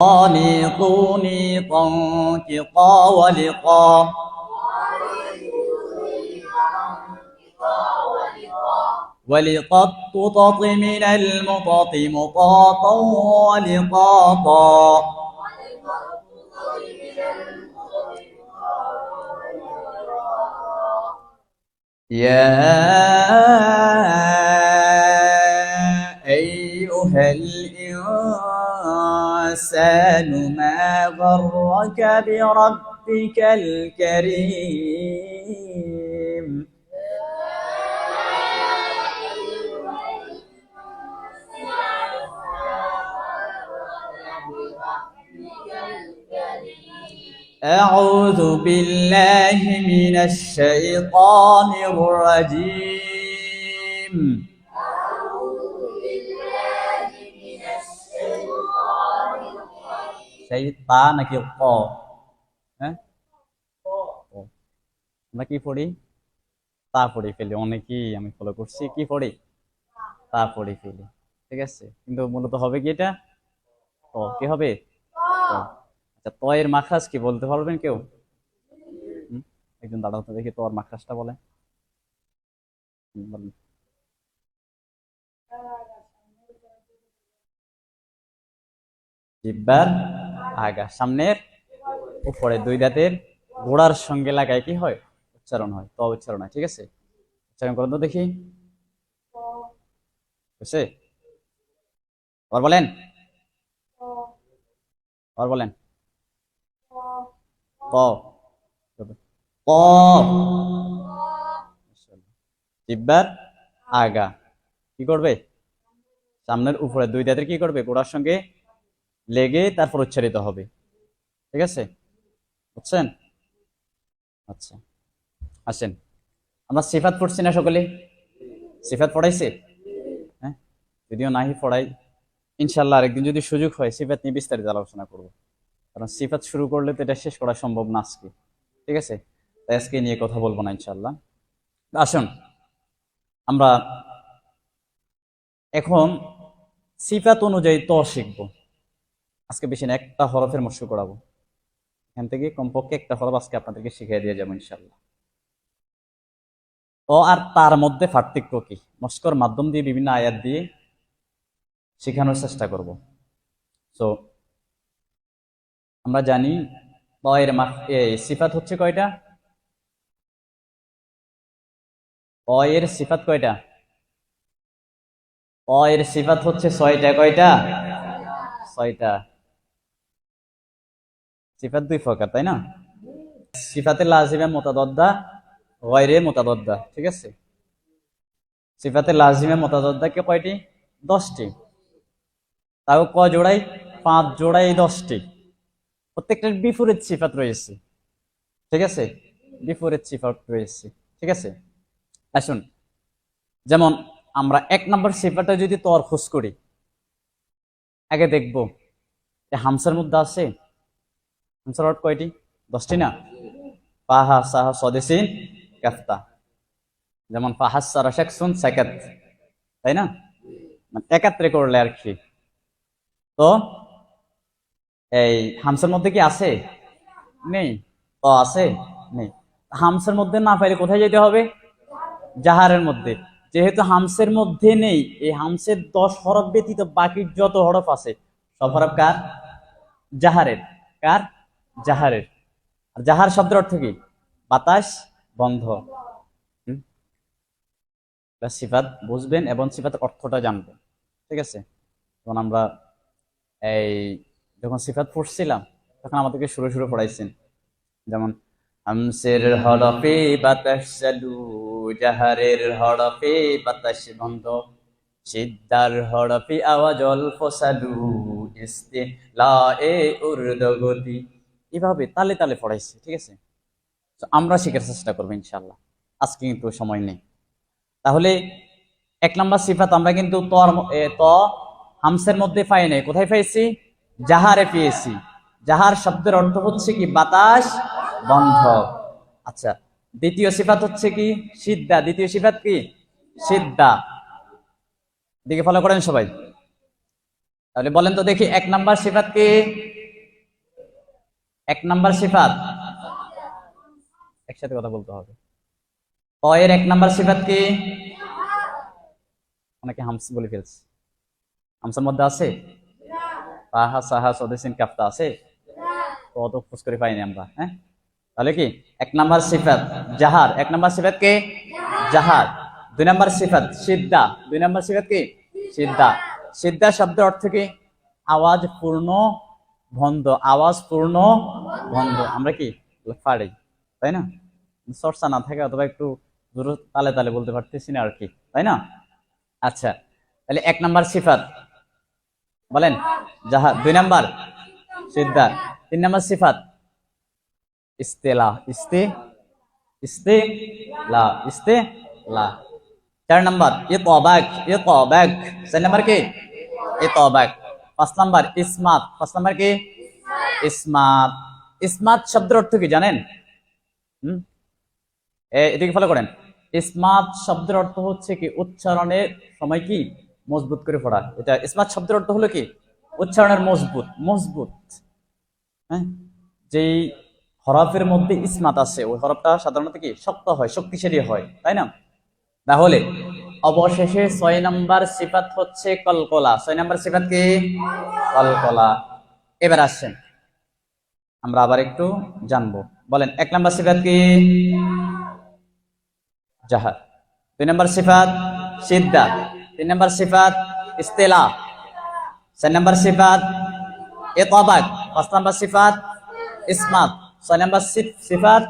قانطوني طنقا ولقا. ولقط تطط من المطط مطاطا ولقاطا. يا أيها الإنسان ما غرك بربك الكريم. أعوذ بالله من الشيطان الرجيم. সেই তা নাকি ক হ্যাঁ আমরা কি পড়ি তা পড়ি ফেলি অনেকেই আমি ফলো করছি কি পড়ি তা পড়ি ফেলি ঠিক আছে কিন্তু মূলত হবে কি এটা ও কি হবে। আচ্ছা ত এর মাখরাজ কি বলতে পারবেন কেউ? একজন দাঁড়াও তো দেখি তোর মাখরাজটা বলে জিব্বার আগা সামনের, উপরে দুই দাঁতের গোড়ার সঙ্গে লাগায় কি হয়? উচ্চারণ হয়, ত উচ্চারণ হয়, ঠিক আছে? উচ্চারণ করুন তো দেখি। বুঝছে আবার বলেন। আবার বলেন। ক। ক। জিব্বার আগা। কি করবে? সামনের, উপরে দুই দাঁতের কি করবে? গোড়ার সঙ্গে লেগে তারপর উচ্চারিত হবে। ঠিক আছে? বুঝছেন? আচ্ছা। আসেন। আমরা সিফাত পড়ছি না সকলে? সিফাত পড়াইছে? হ্যাঁ? যদিও নাহি পড়াই ইনশাল্লাহ আরেকদিন যদি সুযোগ হয় সিফাত নিয়ে বিস্তারিত আলোচনা করব। কারণ সিফাত শুরু করলে তো এটা শেষ করা সম্ভব না আজকে। ঠিক আছে? তাই আজকে নিয়ে কথা বলব না ইনশাল্লাহ আসুন। আমরা এখন সিফাত অনুযায়ী ত শিখব। আজকে বেশি না, একটা হরফের মস্য করাবো। এখান থেকে কমপক্ষে একটা হরফ আজকে আপনাদেরকে শিখিয়ে দিয়ে যাব ইনশাল্লাহ ত আর তার মধ্যে পার্থক্য কি? মস্কর মাধ্যম দিয়ে বিভিন্ন আয়াত দিয়ে শেখানোর চেষ্টা করব। সো আমরা জানি এর সিফাত হচ্ছে কয়টা? অ এর সিফাত কয়টা? অ এর সিফাত হচ্ছে ছয়টা, কয়টা? ছয়টা। সিফাত দুই প্রকার, তাই না? সিফাতে লাজিমে মোতাদদ্দা, গয়রে মোতাদদ্দা, ঠিক আছে? সিফাতে লাজিমে মোতাদদ্দা কে কয়টি? দশটি। তাও ক জোড়াই পাঁচ জোড়াই দশটি। প্রত্যেকটার বিপরীত সিফাত রয়েছে। ঠিক আছে? বিপরীত সিফাত রয়েছে। ঠিক আছে? আসুন। যেমন, আমরা এক নম্বর সিফাটা যদি তর খোঁজ করি, আগে দেখব যে হামসার মধ্যে আছে হামসার অর্থ কয়টি? দশটি না? পাহা সাহা স্বদেশী কাফতা। যেমন পাহাস সারা শেখসুন সেকাত, তাই না? মানে একাত্রে করলে আর কি। তো এই হামসের মধ্যে কি আছে? নেই। তো আছে? নেই। হামসের মধ্যে না পাইলে কোথায় যেতে হবে? জাহারের মধ্যে। যেহেতু হামসের মধ্যে নেই, এই হামসের দশ হরফ ব্যতীত বাকি যত হরফ আছে, সব হরফ কার? জাহারের। কার? জাহারের। আর জাহার শব্দের অর্থ কি? বাতাস, বন্ধ। সিফাত বুঝবেন এবং সিফাতের অর্থটা জানবেন। ঠিক আছে? তখন আমরা এই যখন সিফাত পড়ছিলাম, তখন আমাদেরকে শুরু শুরু পড়াইছেন। যেমন, হামসের হরফে বাতাস চালু, জাহারের হরফে বাতাস বন্ধ, সিদ্ধার হরফে আওয়াজ অল্প চালু ইস্তে লা এ উর্দগতি এভাবে তালে তালে পড়াইছে, ঠিক আছে? তো আমরা শেখার চেষ্টা করব ইনশাল্লাহ আজকে কিন্তু সময় নেই। তাহলে এক নম্বর সিফাত, আমরা কিন্তু ত হামসের মধ্যে পাই নাই। কোথায় পাইছি? জাহারে পেয়েছি। জাহার শব্দের অর্থ হচ্ছে কি? বাতাস বন্ধ। আচ্ছা দ্বিতীয় সিফাত হচ্ছে কি? সিদ্ধা দ্বিতীয় সিফাত কি? সিদ্ধা দিকে ফলো করেন সবাই। তাহলে বলেন তো দেখি, এক নাম্বার সিফাত কি? এক নাম্বার সিফাত। একসাথে কথা বলতে হবে। ক এর এক নাম্বার সিফাত কি? অনেকে হামস বলে ফেলছে। হামসের মধ্যে আছে? তাহা, সাহা, সদেসিন, কাফতা আছে? কত খোঁজ করে পাইনি আমরা হ্যাঁ? তাহলে কি? এক নাম্বার সিফাত, জাহার। এক নাম্বার সিফাত কে? জাহার। দুই নাম্বার সিফাত সিদ্ধা দুই নাম্বার সিফাত কি? সিদ্ধা সিদ্ধা শব্দের অর্থ কি? আওয়াজ পূর্ণ বন্ধ আওয়াজ পূর্ণ বন্ধ। আমরা কি পারি, তাই না? চর্চা না থাকে, অথবা একটু দূর তালে তালে বলতে পারতেছি না আর কি, তাই না? আচ্ছা তাহলে এক নাম্বার সিফাত। বলেন জাহা দুই নাম্বার সিদ্ধা তিন নাম্বার সিফাত। ইস্তেলা, ইস্তে ইস্তে, লা ইস্তে, লা। চার নাম্বার এ তবাক চার নাম্বার কি? এ তবাক পাঁচ নাম্বার, ইসমাত। পাঁচ নাম্বার কি? ইসমাত। ইসমাত শব্দের অর্থ কি জানেন? হুম? এ- এদিকে ফলো করেন। ইসমাত শব্দের অর্থ হচ্ছে কি, উচ্চারণের সময় কি? মজবুত করে পড়া। এটা ইসমাত শব্দের অর্থ হলো কি? উচ্চারণের মজবুত মজবুত। হ্যাঁ? যেই হরফের মধ্যে ইসমাত আছে ওই হরফটা সাধারণত কি? শক্ত হয়, শক্তিশালী হয়, তাই না? তাহলে অবশেষে ছয় নাম্বার সিফাত হচ্ছে কলকলা। ছয় নাম্বার সিফাত কি? কলকলা। এবার আসছেন আমরা আবার একটু জানব। বলেন, এক নাম্বার সিফাত কি? জাহার দুই নম্বর সিফাত সিদ্ধা তিন নম্বর সিফাত ইস্তেলা। চার নম্বর সিফাত এতবাক। পাঁচ নম্বর সিফাত ইসমাত। ছয় নম্বর সিফ- সিফাত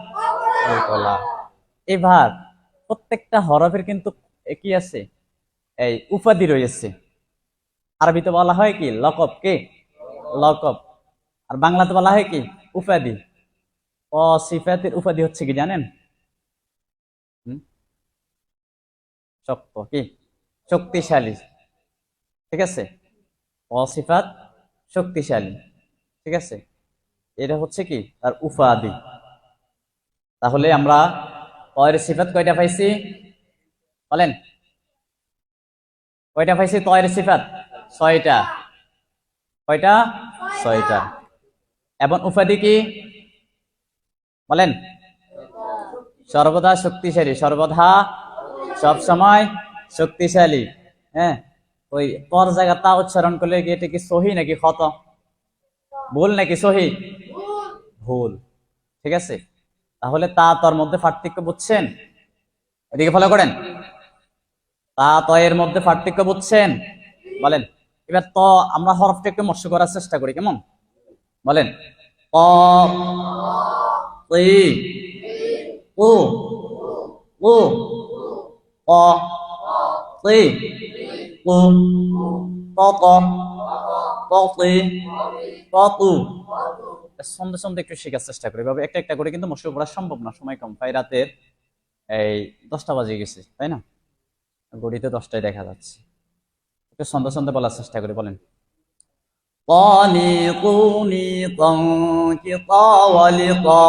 এবার প্রত্যেকটা হরফের কিন্তু কি আছে? এই উপাধি রয়েছে। আরবিতে বলা হয় কি? লকব, কে? লকব। আর বাংলাতে বলা হয় কি? উপাধি। অ সিফাতের উপাধি হচ্ছে কি জানেন? শক্ত কি? শক্তিশালী। ঠিক আছে? অসিফাত শক্তিশালী। ঠিক আছে? এটা হচ্ছে কি? তার উপাধি। তাহলে আমরা তয়ের সিফাত কয়টা পাইছি? বলেন। কয়টা পাইছি তয়ের সিফাত? ছয়টা। কয়টা? ছয়টা। এবং উপাধি কি? বলেন। সর্বদা শক্তিশালী। সর্বদা সব সময় শক্তিশালী। হ্যাঁ? ওই পর জায়গা তা উচ্চারণ করলে কি এটা কি সহি নাকি ক্ষত? ভুল নাকি সহি? ভুল। ঠিক আছে? তাহলে তা তোর মধ্যে পার্থক্য বুঝছেন? এদিকে ফলো করেন। তা ত এর মধ্যে পার্থক্য বুঝছেন? বলেন, এবার ত আমরা হরফটা একটু মস্য করার চেষ্টা করি, কেমন? বলেন অ সন্ধ্যে একটু শেখার চেষ্টা করি। একটা একটা করে কিন্তু মশুর করা সম্ভব না, সময় কম। তাই রাতের এই দশটা বাজে গেছে, তাই না? ঘড়িতে দশটায় দেখা যাচ্ছে একটু সন্ধ্যে সন্ধ্যে বলার চেষ্টা করি বলেন قاني قوني طنكطا ولقا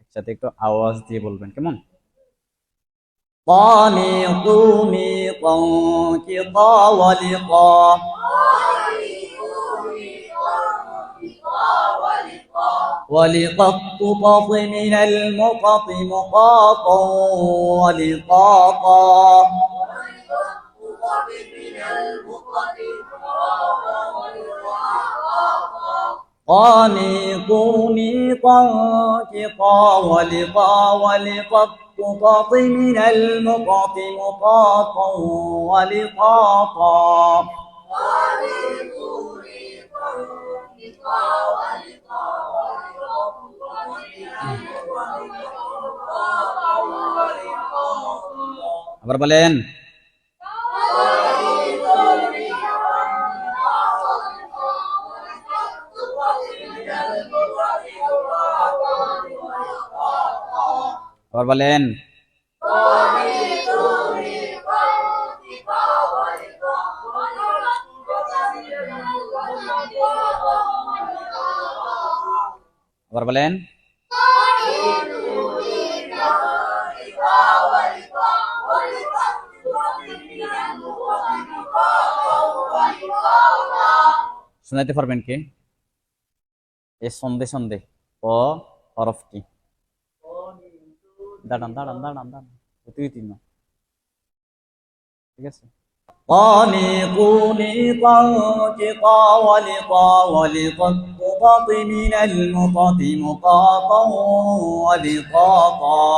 একসাথে একটু আওয়াজ দিয়ে বলবেন কেমন قاني قوني طنكطا ولقا ولقطط من المقط مقاطا ولقاطا قانيط ميطا طنقطا ولقا ولقطط من المقط مقاطا ولقاطا قانيط ميطا আবার বলেন। আবার বলেন। আবার বলেন, শোনাইতে পারবেন কে? এ সন্ধে সন্ধে ও হরফটি দাঁড়ান দাঁড়ান দাঁড়ান দাঁড়ান, দুই, তিন। ঠিক আছে? قانطوني طنطقا ولقا ولقط قط من المقط مقاطا ولقاطا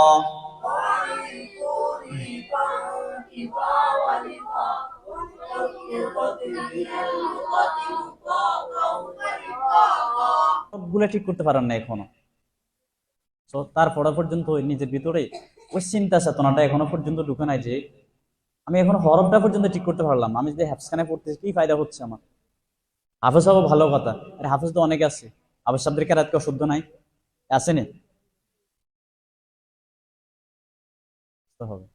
সবগুলো ঠিক করতে পারেন না এখনো তো তারপরে পর্যন্ত ওই নিজের ভিতরে ওই চিন্তা চেতনাটা এখনো পর্যন্ত ঢুকে নাই যে আমি এখন হরফটা পর্যন্ত ঠিক করতে পারলাম আমি যদি হ্যাফসখানে পড়তেছি, কি ফায়দা হচ্ছে আমার? হাফেজ হব ভালো কথা। আরে হাফেজ তো অনেক আছে। হাফেজ সাহেবদের কেরাত কেউ শুদ্ধ নাই। আসেনি তো হবে।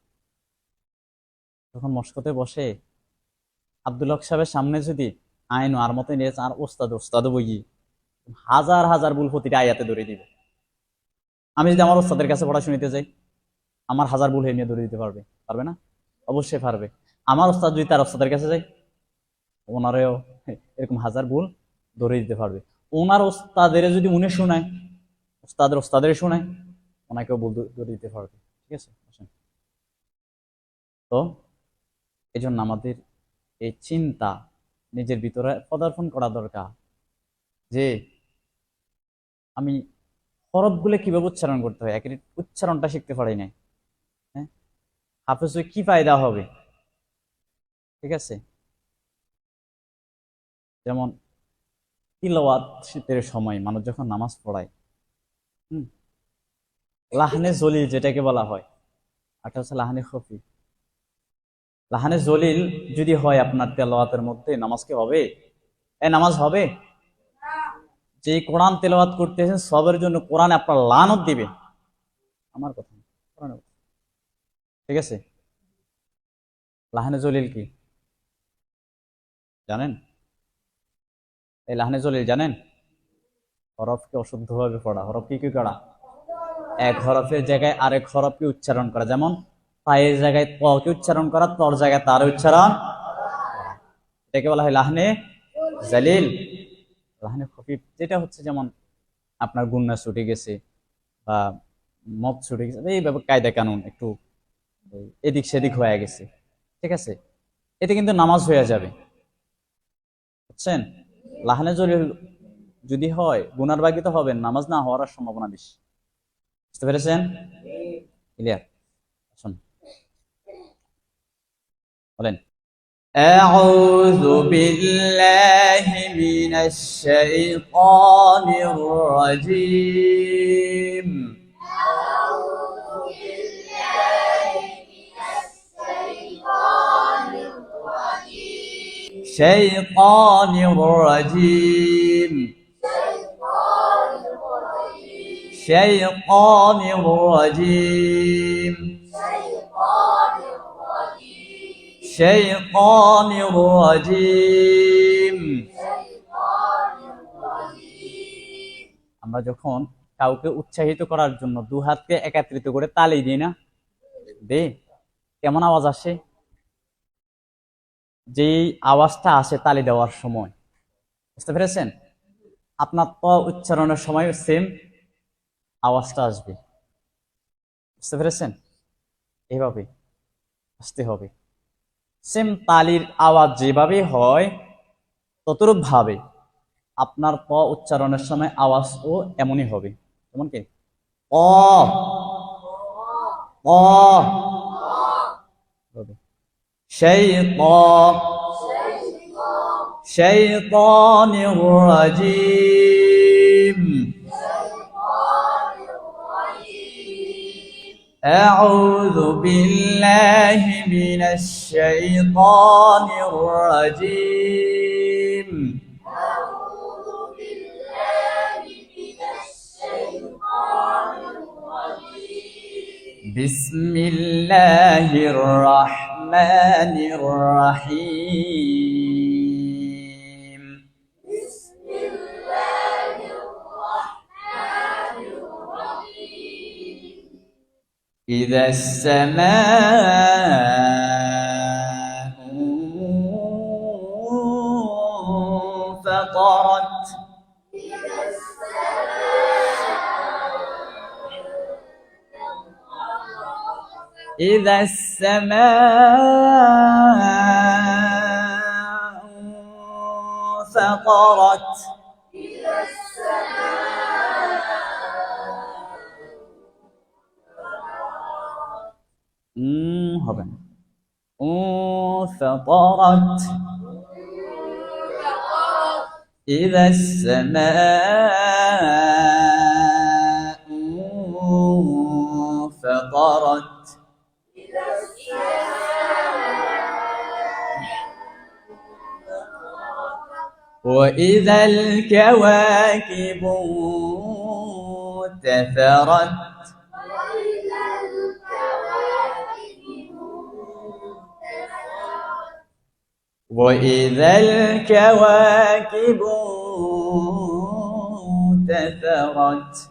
তখন মস্কতে বসে আব্দুল হক সাহেবের সামনে যদি আইন আর মতো নিয়ে আর ওস্তাদ ওস্তাদ বই হাজার হাজার ভুল প্রতিটা আয়াতে ধরে দিবে। আমি যদি আমার ওস্তাদের কাছে পড়া শুনিতে যাই, আমার হাজার ভুল হয়ে নিয়ে ধরে দিতে পারবে। পারবে না? অবশ্যই পারবে। আমার ওস্তাদ যদি তার ওস্তাদের কাছে যায়, ওনারেও এরকম হাজার ভুল ধরে দিতে পারবে। ওনার ওস্তাদের যদি উনি শোনায়, ওস্তাদের ওস্তাদের শোনায়, ওনাকেও ভুল ধরে দিতে পারবে। ঠিক আছে? তো এই জন্য আমাদের এই চিন্তা নিজের ভিতরে পদার্পণ করা দরকার যে আমি হরফগুলো কীভাবে উচ্চারণ করতে হয়? একের উচ্চারণটা শিখতে পারি নাই। হাফেজ কি ফায়দা হবে? ঠিক আছে? যেমন, তিলাওয়াত শীতের সময়, মানুষ যখন নামাজ পড়ায়, হুম, লাহানে জলিল যেটাকে বলা হয় আরটা হচ্ছে লাহানে খফি। লাহানে জলিল যদি হয় আপনার তেলাওয়াতের মধ্যে, নামাজ কি হবে? এ, নামাজ হবে? যে কোরআন তেলাওয়াত করতেছেন, সবের জন্য কোরআন আপনার লানত দিবে। আমার কথা। ঠিক আছে? লাহানে জলিল কি? জানেন? এই লাহানে জলিল জানেন? হরফকে অশুদ্ধভাবে পড়া। হরফ কি কি করা এক হরফের জায়গায় আরেক হরফকে উচ্চারণ করা। যেমন, পায়ের জায়গায় পকে উচ্চারণ করা, তর জায়গায় তার উচ্চারণ এটাকে বলা হয় লাহনে জালিল। লাহনে খফিফ, যেটা হচ্ছে যেমন, আপনার গুন্না ছুটে গেছে বা মদ ছুটে গেছে এইভাবে কায়দা কানুন একটু এই এদিক সেদিক হয়ে গেছে ঠিক আছে এতে কিন্তু নামাজ হয়ে যাবে বুঝছেন লাহানে জলিল যদি হয় গুনার বাকি তো হবে নামাজ না হওয়ার আর সম্ভাবনা বেশি বুঝতে পেরেছেন ক্লিয়ার শুন বলেন أعوذ بالله من الشيطان الرجيم شيطان الرجيم شيطان الرجيم شيطان الرجيم আমরা যখন কাউকে উৎসাহিত করার জন্য দু হাতকে একত্রিত করে তালি দিই না দে কেমন আওয়াজ আসে যেই আওয়াজটা আসে তালি দেওয়ার সময়। বুঝতে পেরেছেন? আপনার ত উচ্চারণের সময় সেম আওয়াজটা আসবে। বুঝতে পেরেছেন? এইভাবে আসতে হবে। সেম তালির আওয়াজ যেভাবে হয় ততরূপ ভাবে আপনার প উচ্চারণের সময় আওয়াজও এমনই হবে। যেমন কি? অ। অ। হবে। شيطان. شيطان الرجيم. أعوذ بالله من الشيطان الرجيم. بسم الله الرحمن الرحمن الرحيم. بسم الله الرحمن الرحيم إذا السماء إذا السماء فطرت উম, হবে না উম, فطرت إذا السماء وإذا الكواكب انتثرت وإذا الكواكب انتثرت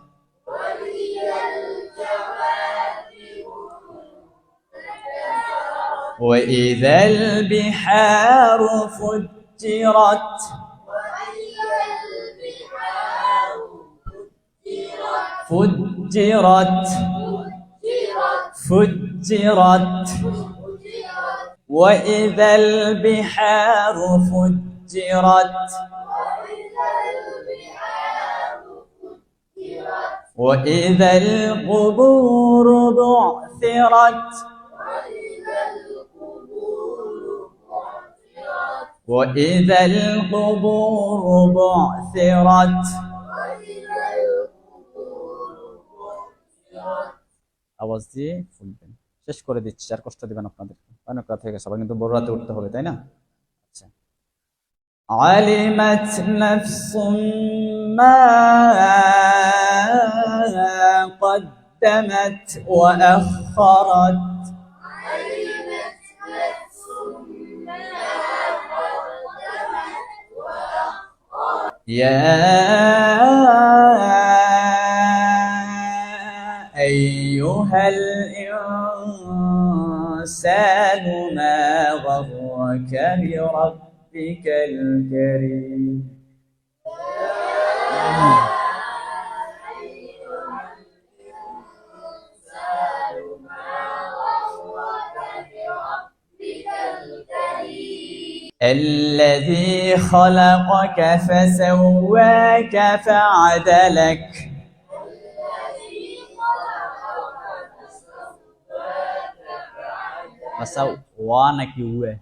وإذا البحار فجرت فجرت. فجرت. وإذا البحار فجرت. وإذا القبور بعثرت. وإذا القبور بعثرت. আওয়াজ দিয়ে ফুলবেন শেষ করে দিচ্ছি আর কষ্ট দিবেন আপনাদেরকে অনেক কথা হয়ে গেছে আবার কিন্তু বড় রাতে উঠতে হবে তাই না আচ্ছা علمت نفس ما قدمت وأخرت يا أيها الإنسان ما غرك بربك الكريم؟ الذي خلقك فسواك فعدلك فسوى নাকি উয়ে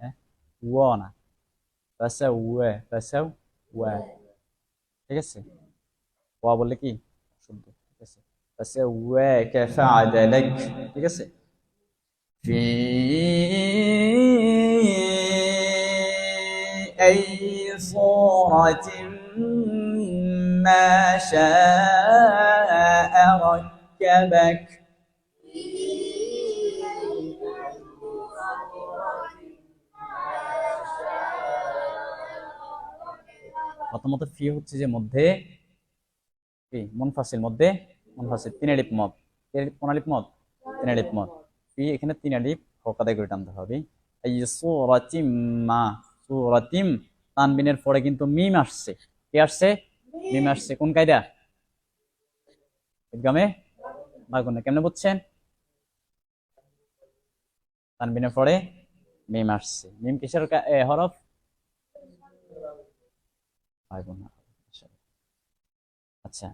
হ্যাঁ উয়া না فسوى فسوى ঠিক আছে ওয়া বললে কি শুদ্ধ ঠিক আছে فسواك فعدلك ঠিক আছে في أي صورة ما شاء ركبك প্রথমত ফি হচ্ছে যে মধ্যে কি? মুনফাসিল মধ্যে মুনফাসিল, তিন আলিপ মত কোন মত তিন আলিপ মত ফি এখানে তিন আলিপ হকাদায় করে টানতে হবে। এই সুরাতিম মা, সুরাতিম তানবিনের পরে কিন্তু মিম আসছে। কি আসছে? মিম আসছে কোন কায়দা? ইদগামে ভাগুন কেমনে বুঝছেন? তানবিনের পরে মিম আসছে। মিম কিসের হরফ? বাগুন আচ্ছা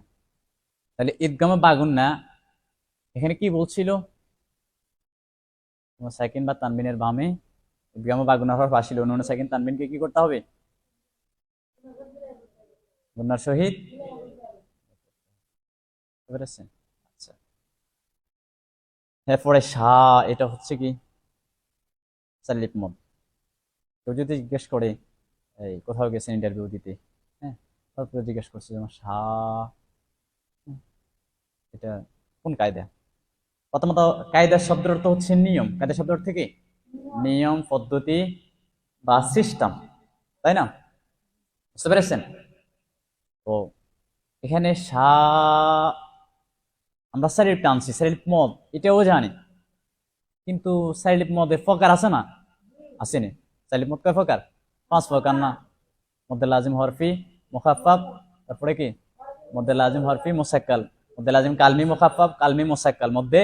তাহলে ঈদগামে বাগুন না। এখানে কি বলছিল? সেকেন্ড বা তানবিনের বামে। ঈদগামে বাগুন হওয়ার পাশিল অন্য সেকেন্ড তানবিনকে কি করতে হবে? গুন্নার সহিত? পেরেছেন আচ্ছা। এরপরে শাহ এটা হচ্ছে কি? সাল্লিপ মদ। কেউ যদি জিজ্ঞেস করে, এই কোথাও গেছেন ইন্টারভিউ দিতে? তারপরে জিজ্ঞেস করছে যেমন হুম, এটা কোন কায়দা? প্রথমত কায়দার শব্দের অর্থ হচ্ছে নিয়ম। কায়দা শব্দের অর্থ কি? নিয়ম। পদ্ধতি বা সিস্টেম তাই না? বুঝতে পেরেছেন? তো এখানে সা আমরা সারিপ টানছি সারিপ মদ এটাও জানি। কিন্তু সারিপ মদে ফকার আছে না? আসেনি। সারিপ মদ কয় ফকার পাঁচ ফকার না। মধ্যে লাজিম হরফি মুখাফাফ তারপরে কি? মধ্যে লাজিম হরফি মোসাক্কাল। মধ্যে লাজিম কালমি মুখাফাব কালমি মোসাক্কাল। মধ্যে